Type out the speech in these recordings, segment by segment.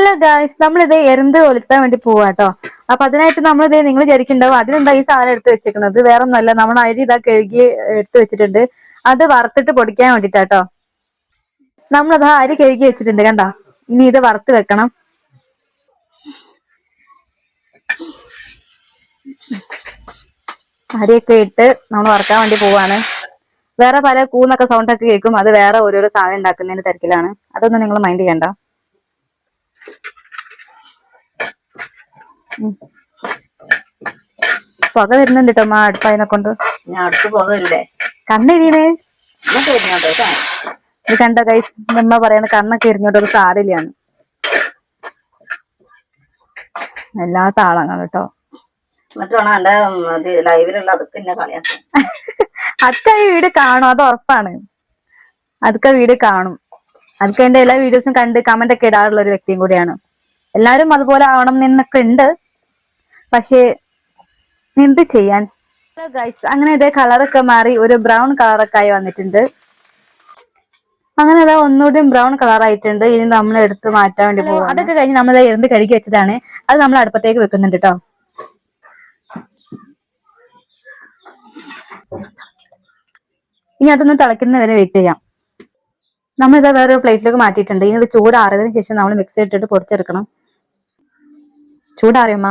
Hello guys നമ്മളിത് എരുന്ത് ഒലുത്താൻ വേണ്ടി പോവാട്ടോ അപ്പൊ അതിനായിട്ട് നമ്മളിത് നിങ്ങൾ വിചാരിക്കുന്നുണ്ടാവും അതിനെന്താ ഈ സാധനം എടുത്ത് വെച്ചേക്കുന്നത്? വേറെ ഒന്നുമല്ല നമ്മൾ അരി ഇതാ കഴുകി എടുത്ത് വെച്ചിട്ടുണ്ട്. അത് വറുത്തിട്ട് പൊടിക്കാൻ വേണ്ടിട്ടാട്ടോ നമ്മളത് അരി കഴുകി വെച്ചിട്ടുണ്ട് കണ്ട? ഇനി ഇത് വറുത്ത് വെക്കണം. അരിയൊക്കെ ഇട്ട് നമ്മൾ വറുക്കാൻ വേണ്ടി പോവാണ്. വേറെ പല കൂന്നൊക്കെ സൗണ്ട് ഒക്കെ കേൾക്കും. അത് വേറെ ഓരോരോ സാധനം ഉണ്ടാക്കുന്നതിന്റെ തിരക്കിലാണ്. അതൊന്നും നിങ്ങൾ മൈൻഡ് ചെയ്യണ്ട. പുക വരുന്നുണ്ട് കേട്ടോ മാ അടുപ്പതിനെ കൊണ്ട്. ഞാൻ അടുത്ത് കണ്ണെരിയണേ ഇതൊക്കെ ഇരുന്നോട്ടെ കേട്ടോ ഇത് കണ്ട കൈ നമ്മ പറയണ കണ്ണൊക്കെ എരിഞ്ഞോട്ട് ഒരു സാരിലാണ് എല്ലാ താളങ്ങൾ കേട്ടോ ലൈവിലുള്ള അതൊക്കെ വീഡിയോ കാണും അത് ഉറപ്പാണ്. അതൊക്കെ വീട് കാണും. അതൊക്കെ എന്റെ എല്ലാ വീഡിയോസും കണ്ട് കമന്റ് ഒക്കെ ഇടാറുള്ള ഒരു വ്യക്തിയും കൂടിയാണ്. എല്ലാരും അതുപോലെ ആവണം എന്നൊക്കെ ഉണ്ട്. പക്ഷേ എന്ത് ചെയ്യാൻ? ഗൈസ് അങ്ങനെ ഇതേ കളറൊക്കെ മാറി ഒരു ബ്രൗൺ കളറൊക്കെ ആയി വന്നിട്ടുണ്ട്. അങ്ങനെ അതാ ഒന്നുകൂടി ബ്രൗൺ കളർ ആയിട്ടുണ്ട്. ഇനി നമ്മൾ എടുത്ത് മാറ്റാൻ വേണ്ടി പോകും അതൊക്കെ കഴിഞ്ഞ് നമ്മൾ എന്ത് കഴുകി വെച്ചതാണ്. അത് നമ്മൾ അടുപ്പത്തേക്ക് വെക്കുന്നുണ്ട് കേട്ടോ ഇനി അതൊന്ന് തിളക്കുന്നവരെ വെയിറ്റ് ചെയ്യാം. നമ്മളിത് വേറെ പ്ലേറ്റിലേക്ക് മാറ്റിയിട്ടുണ്ട്. ഇനി ഇത് ചൂടാറിയതിനു ശേഷം നമ്മൾ മിക്സ് ഇട്ടിട്ട് പൊടിച്ചെടുക്കണം. ചൂടാറിയമ്മ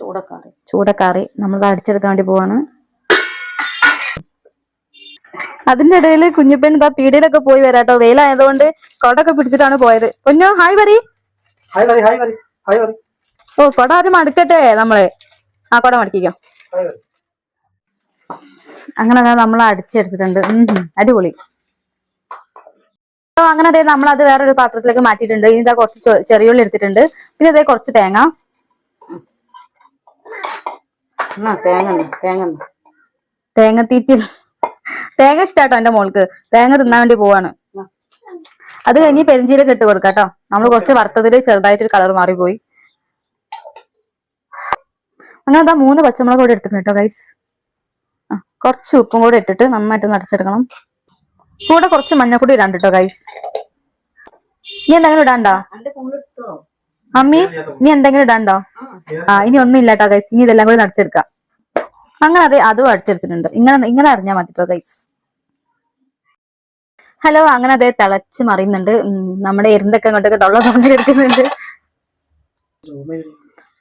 ചൂടക്കാറി ചൂടക്കാറി നമ്മൾ അടിച്ചെടുക്കാൻ വേണ്ടി പോവാണ്. അതിന്റെ ഇടയിൽ കുഞ്ഞുപെൺ ഇതാ പീടിയിലൊക്കെ പോയി വരാട്ടോ. വെയിലായതുകൊണ്ട് കൊടൊക്കെ പിടിച്ചിട്ടാണ് പോയത്. കൊഞ്ഞോ ഹായ് പറ ഓ കൊട ആദ്യം മടുക്കട്ടെ നമ്മൾ. ആ കൊട മടുക്കിക്കോ. അങ്ങനെ നമ്മൾ അടിച്ചെടുത്തിട്ടുണ്ട്. അടിപൊളി. അപ്പൊ അങ്ങനെ അതെ നമ്മൾ അത് വേറൊരു പാത്രത്തിലേക്ക് മാറ്റിയിട്ടുണ്ട്. ഇനി ഇതാ കുറച്ച് ചെറിയുള്ളി എടുത്തിട്ടുണ്ട്. പിന്നെ ഇതേ കുറച്ച് തേങ്ങ. തേങ്ങ. തേങ്ങ തീറ്റി തേങ്ങ ഇഷ്ടാട്ടോ എന്റെ മോൾക്ക്. തേങ്ങ തിന്നാൻ വേണ്ടി പോവാണ്. അത് കഴിഞ്ഞ് പെരിഞ്ചീരൊക്കെ ഇട്ട് കൊടുക്കാട്ടോ നമ്മൾ കുറച്ച് വറുത്തതിൽ ചെറുതായിട്ടൊരു കളർ മാറിപ്പോയി. അങ്ങനെ അതാ മൂന്ന് പച്ചമുളക് കൂടെ എടുത്തിട്ടുണ്ട് കേട്ടോ ഗൈസ് കുറച്ച് ഉപ്പും കൂടെ ഇട്ടിട്ട് നന്നായിട്ട് നടച്ചെടുക്കണം കൂടെ കുറച്ച് മഞ്ഞപ്പൊടി ഇടാൻ കേട്ടോ ഗൈസ് നീ എന്തെങ്കിലും ഇടാണ്ടോ? അമ്മി നീ എന്തെങ്കിലും ഇടാണ്ടോ? ആ ഇനി ഒന്നും ഇല്ല കേട്ടോ ഗൈസ് ഇനി ഇതെല്ലാം കൂടി നടച്ചെടുക്കാം അങ്ങനെ അതെ അതും അടിച്ചെടുത്തിട്ടുണ്ട്. ഇങ്ങനെ ഇങ്ങനെ അറിഞ്ഞാൽ മതി കേട്ടോ ഗൈസ് ഹലോ അങ്ങനെ അതെ തിളച്ച് മറിയുന്നുണ്ട്. നമ്മുടെ എരുന്തൊക്കെ അങ്ങോട്ടൊക്കെ തൊള്ള തൊള്ളി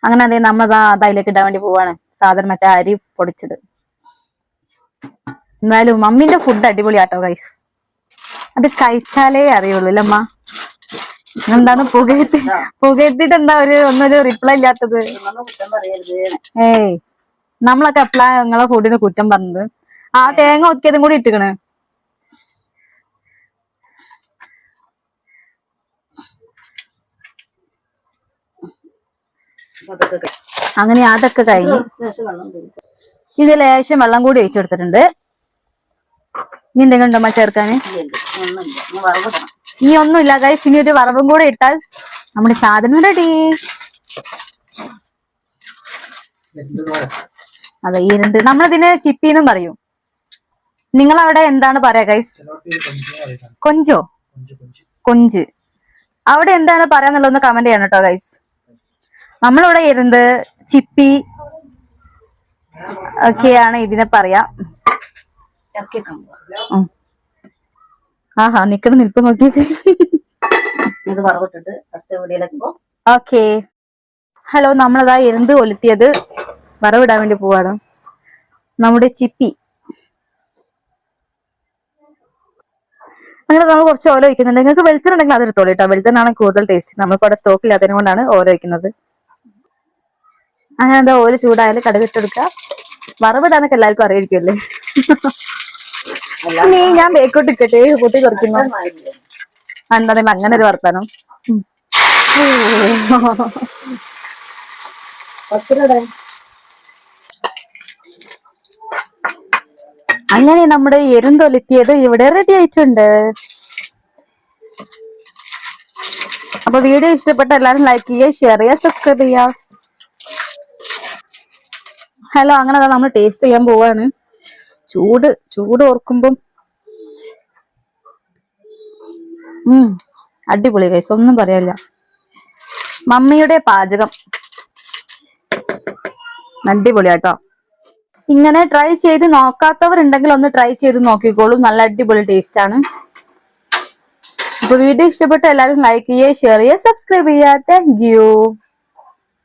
അങ്ങനെ അതെ നമ്മൾ അതാ അത് അതിലേക്ക് ഇടാൻ വേണ്ടി പോവാണ്. സാധനം മറ്റേ അരി പൊടിച്ചത്. എന്നാലും മമ്മീന്റെ ഫുഡ് അടിപൊളിയാട്ടോ ഗൈസ് അത് കഴിച്ചാലേ അറിയുള്ളൂ അല്ലമ്മ എന്താണ് പുകയത്തി പുകയത്തിട്ട് എന്താ ഒരു ഒന്നൊരു റിപ്ലൈ ഇല്ലാത്തത്? ഏയ് നമ്മളൊക്കെ എപ്പോഴാ നിങ്ങളെ ഫുഡിന് കുറ്റം പറഞ്ഞത്? ആ തേങ്ങ ഒതുക്കിയതും കൂടി ഇട്ടിക്കണ്. അങ്ങനെ അതൊക്കെ കഴിഞ്ഞു. ഇത് ലേശം വെള്ളം കൂടി ഒഴിച്ചു കൊടുത്തിട്ടുണ്ട് ഇനി എന്തെങ്കിലും ഉണ്ടോ ചേർക്കാന് ഇനി ഒന്നും ഇല്ല ഒന്നുമില്ല ഗൈസ് ഇനി ഒരു വറവും കൂടെ ഇട്ടാൽ നമ്മുടെ സാധനം റെഡി അതെ ഇരുണ്ട് നമ്മളിതിന് ചിപ്പി ചിപ്പിന്നും പറയും. നിങ്ങൾ അവിടെ എന്താണ് പറയാ ഗൈസ് കൊഞ്ച്. കൊഞ്ച്. അവിടെ എന്താണ് പറയാന്നുള്ളതൊന്ന് കമന്റ് ചെയ്യണം കേട്ടോ ഗൈസ് നമ്മളിവിടെ ഇരുന്ന് ചിപ്പി ഒക്കെയാണ് ഇതിനെ പറയാ. ആഹാ നിക്കണ നിൽപ്പ് നോക്കിയിട്ട്. ഇത് വറവിട്ടിട്ട് ഓക്കെ. ഹലോ നമ്മളതാ എന്ത് ഒലുത്തിയത് വറവിടാൻ വേണ്ടി പോവാണ്. നമ്മുടെ ചിപ്പി. അങ്ങനെ നമ്മൾ കുറച്ച് ഓല വയ്ക്കുന്നുണ്ട് നിങ്ങൾക്ക് വെളിച്ചെണ്ണ ഉണ്ടെങ്കിൽ അതെടുത്തോളൂ കേട്ടോ. വെളിച്ചെണ്ണാണ് കൂടുതൽ ടേസ്റ്റ് നമ്മളിപ്പോ അവിടെ സ്റ്റോക്ക് ഇല്ലാത്തതിനെ കൊണ്ടാണ് ഓല വയ്ക്കുന്നത് അങ്ങനെ എന്താ ഓല ചൂടായാലും കടുക് വറവിടാന്നൊക്കെ വറവിടാനൊക്കെ എല്ലാവർക്കും അറിയായിരിക്കുമല്ലേ നീ ഞാൻ ബേക്കോട്ട് ഇക്കട്ടെ പൊട്ടി കുറയ്ക്കുന്നു എന്താ നിങ്ങൾ അങ്ങനെ ഒരു വർത്താനം. അങ്ങനെ നമ്മുടെ എരുന്തൊലിത്തിയത് ഇവിടെ റെഡി ആയിട്ടുണ്ട്. അപ്പൊ വീഡിയോ ഇഷ്ടപ്പെട്ട എല്ലാവരും ലൈക്ക് ചെയ്യുക ഷെയർ ചെയ്യുക സബ്സ്ക്രൈബ് ചെയ്യുക. ഹലോ അങ്ങനെ നമ്മൾ ടേസ്റ്റ് ചെയ്യാൻ പോവാണ്. ചൂട് ചൂട് ഓർക്കുമ്പം. ഉം അടിപൊളി കൈസ് ഒന്നും പറയാല്ല മമ്മിയുടെ പാചകം. അടിപൊളിയാട്ടോ. ഇങ്ങനെ ട്രൈ ചെയ്ത് നോക്കാത്തവരുണ്ടെങ്കിൽ ഒന്ന് ട്രൈ ചെയ്ത് നോക്കിക്കോളൂ. നല്ല അടിപൊളി ടേസ്റ്റ് ആണ്. അപ്പൊ വീഡിയോ ഇഷ്ടപ്പെട്ട എല്ലാവരും ലൈക്ക് ചെയ്യുക ഷെയർ ചെയ്യുക സബ്സ്ക്രൈബ് ചെയ്യുക. താങ്ക്